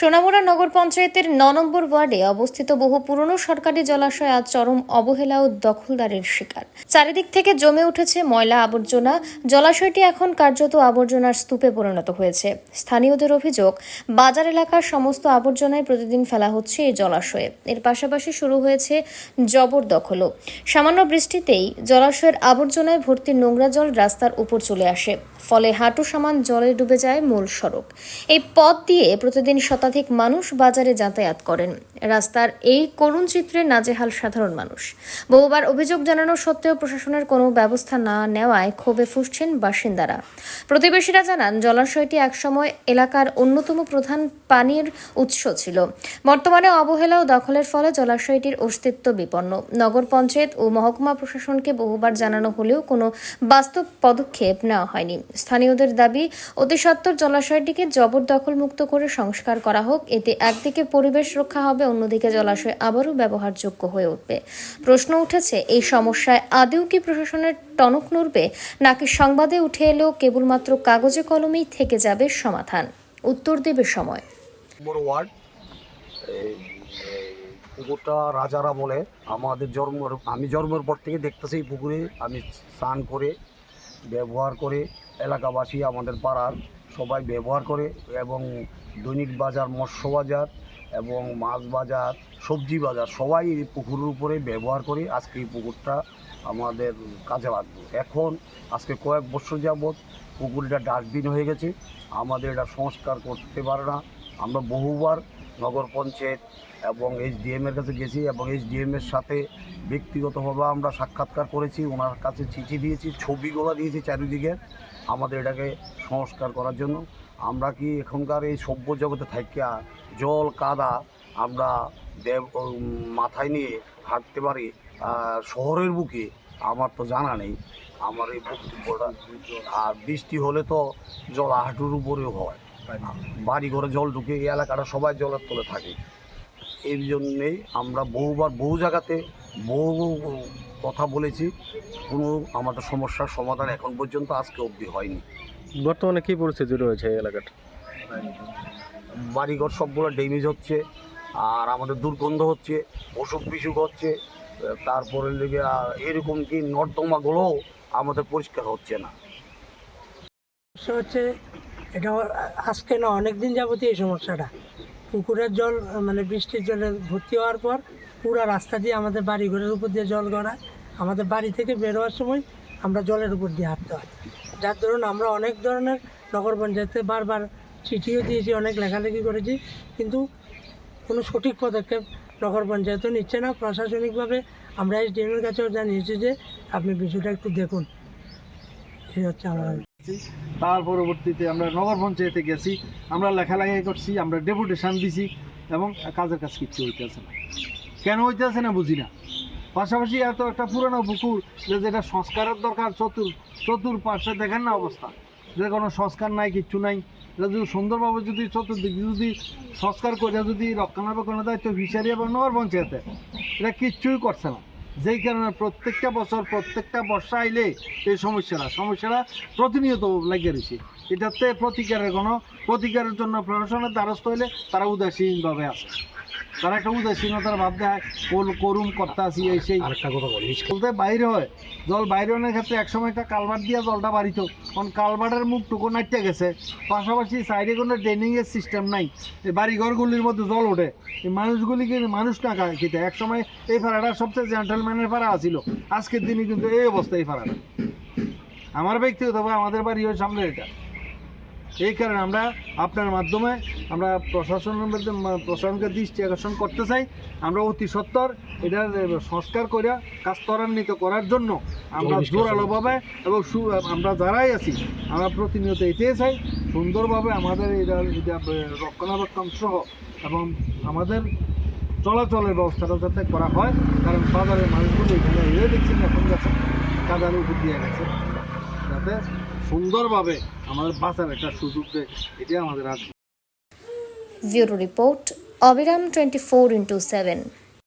সোনামুড়া নগর পঞ্চায়েতের ন নম্বর ওয়ার্ডে অবস্থিত বহু পুরনো সরকারি জলাশয় আজ চরম অবহেলা ও দখলদারের শিকার। চারিদিক থেকে জমে উঠেছে ময়লা আবর্জনা। জলাশয়টি এখন কার্যত আবর্জনার স্তূপে পরিণত হয়েছে। স্থানীয়দের অভিযোগ, বাজার এলাকার সমস্ত আবর্জনায় প্রতিদিন ফেলা হচ্ছে এই জলাশয়ে। এর পাশাপাশি শুরু হয়েছে জবরদখলও। সামান্য বৃষ্টিতেই জলাশয়ের আবর্জনায় ভর্তি নোংরা জল রাস্তার উপর চলে আসে। ফলে হাঁটু সমান জলে ডুবে যায় মূল সড়ক। এই পথ দিয়ে প্রতিদিন শতাধিক মানুষ বাজারে যাতায়াত করেন। রাস্তার এই করুণ চিত্রে নাজেহাল সাধারণ মানুষ। বহুবার অভিযোগ জানানো সত্ত্বেও প্রশাসনের কোনো ব্যবস্থা না নেওয়ায় ক্ষোভে ফুসছেন বাসিন্দারা। প্রতিবেশীরা জানান, জলাশয়টি একসময় এলাকার অন্যতম প্রধান পানির উৎস ছিল। বর্তমানে অবহেলা ও দখলের ফলে জলাশয়টির অস্তিত্ব বিপন্ন। নগর পঞ্চায়েত ও মহকুমা প্রশাসনকে বহুবার জানানো হলেও কোনো বাস্তব পদক্ষেপ নেওয়া হয়নি। স্থানীয়দের দাবি, অতি জলাশয়টিকে জবরদখল মুক্ত করে সংস্কার করা হোক, এতে একদিকে পরিবেশ রক্ষা হবে, অন্যদিকে জলাশয় আবারও ব্যবহারযোগ্য হয়ে উঠবে। প্রশ্ন উঠেছে, এই সমস্যায় আদৌ কি প্রশাসনের টনক নড়বে, নাকি সংবাদে উঠে এলেও কেবলমাত্র কাগজে কলমেই থেকে যাবে সমাধান? উত্তর দেবে সময়। ওয়ার্ড পুকুরটা রাজারা বলে আমাদের জন্ম আমি জন্মের পর থেকে দেখতেছি পুকুরে, আমি স্নান করে, ব্যবহার করে এলাকাবাসী আমাদের পাড়ার সবাই ব্যবহার করে এবং দৈনিক বাজার, মৎস্য বাজার এবং মাছ বাজার, সবজি বাজার সবাই এই পুকুরের উপরে ব্যবহার করে আজকে এই পুকুরটা আমাদের কাজে লাগবে। এখন আজকে কয়েক বছর যাবৎ পুকুরটা ডাস্টবিন হয়ে গেছে, আমাদের এটা সংস্কার করতে পারে না। আমরা বহুবার নগর পঞ্চায়েত এবং এর কাছে গেছি এবং এর সাথে ব্যক্তিগতভাবে আমরা সাক্ষাৎকার করেছি, ওনার কাছে চিঠি দিয়েছি ছবিগুলো দিয়েছি চারিদিকে। আমাদের এটাকে সংস্কার করার জন্য। আমরা কি এখনকার এই সভ্য জগতে থাকিয়া জল, কাদা আমরা দেব মাথায় নিয়ে হাঁটতে পারি শহরের বুকে আমার তো জানা নেই। আমার এই বক্তব্যটা। আর বৃষ্টি হলে তো জল হাঁটুর উপরেও হয়। বাড়ি ঘরে জল ঢুকে এই এলাকাটা সবাই জলের তলে থাকে। এই জন্যেই আমরা বহুবার বহু জায়গাতে বহু কথা বলেছি কোনো আমাদের সমস্যার সমাধান এখন পর্যন্ত আজকে অবধি হয়নি। বর্তমানে কী পরিস্থিতি রয়েছে এই এলাকাটা বাড়িঘর সবগুলো ড্যামেজ হচ্ছে আর আমাদের দুর্গন্ধ হচ্ছে অসুখ বিসুখ হচ্ছে তারপরে লেগে এরকম কি নর্দমাগুলোও আমাদের পরিষ্কার হচ্ছে না। সমস্যা হচ্ছে এটা আজকে না অনেক দিন যাবতীয় এই সমস্যাটা। পুকুরের জল মানে বৃষ্টির জলে ভর্তি হওয়ার পর পুরো রাস্তা দিয়ে আমাদের বাড়িঘরের উপর দিয়ে জল গড়ায়। আমাদের বাড়ি থেকে বেরোয়ার সময় আমরা জলের উপর দিয়ে হাঁটতে হয়। যার ধরুন আমরা অনেক ধরনের নগর পঞ্চায়েতে বারবার চিঠিও দিয়েছি, অনেক লেখালেখি করেছি, কিন্তু কোনো সঠিক পদক্ষেপ নগর পঞ্চায়েতও নিচ্ছে না। প্রশাসনিকভাবে আমরা এসডিএমের কাছেও জানিয়েছি যে আপনি বিষয়টা একটু দেখুন। এই হচ্ছে আমার তার পরবর্তীতে আমরা নগর পঞ্চায়েতে গেছি, আমরা লেখালেখি করছি, আমরা ডেপুটেশন দিছি এবং কাজের কাজ কিচ্ছু হইতেছে না। কেন হইতে হইতেছে না বুঝি না। পাশাপাশি এত একটা পুরনো পুকুর যে যেটা সংস্কারের দরকার, চতুর চতুর পাশে দেখেন না অবস্থা। যে কোনো সংস্কার নাই, কিচ্ছু নাই। এটা যদি সুন্দরভাবে যদি চতুর্দিক যদি সংস্কার করে, যদি রক্ষণাবেক্ষণের দায়িত্ব ফিশারি এবং নগর পঞ্চায়েতে, এটা কিচ্ছুই করছে না। যেই কারণে প্রত্যেকটা বছর, প্রত্যেকটা বর্ষা আইলে এই সমস্যাটা সমস্যাটা প্রতিনিয়ত লাগিয়ে রয়েছে এটাতে প্রতিকারের কোনো, প্রতিকারের জন্য প্রশাসনের দ্বারস্থ হইলে তারা উদাসীনভাবে আছে। তারা একটা উদাসীনতার ভাব দেয় কোল- করুম করতে আসি এই সেই। আরেকটা কথা বলি বলতে বাইরে হয় জল বাইরে হওয়ার ক্ষেত্রে একসময় একটা কালভার্ট দিয়ে জলটা বাড়িত। কারণ কালভার্টের মুখ টুকু নাইটে গেছে। পাশাপাশি সাইডে কোনো ড্রেনিংয়ের সিস্টেম নাই। এই বাড়িঘরগুলির মধ্যে জল ওঠে। এই মানুষগুলিকে মানুষ না খেতে। একসময় এই ফাড়াটা সবচেয়ে জেন্টেলম্যানের ফাড়া আছিল। আজকের দিনে কিন্তু এই অবস্থা এই ফাড়াটা আমার ব্যক্তিগতভাবে আমাদের বাড়ি ওই সামনে এটা। এই কারণে আমরা আপনার মাধ্যমে আমরা প্রশাসনের মধ্যে প্রশাসনকে দৃষ্টি আকর্ষণ করতে চাই। আমরা অতি সত্তর এটার সংস্কার করে কাজ ত্বরান্বিত করার জন্য আমরা জোরালোভাবে এবং সু- আমরা যারাই আছি আমরা প্রতিনিয়ত এটাই চাই। সুন্দরভাবে আমাদের এটা এটা রক্ষণাবেক্ষণ সহ এবং আমাদের চলাচলের ব্যবস্থাটা যাতে করা হয় কারণ বাজারের মানুষগুলো এখানে এলে দেখছেন এখন গেছে কাদার উপর দিয়ে গেছে। যাতে সুন্দরভাবে আমাদের বাঁচার একটা সুযোগ দেয়। এটাই আমাদের আগ্রহ ব্যুরো রিপোর্ট অবিরাম টোয়েন্টি ফোর ইন্টু সেভেন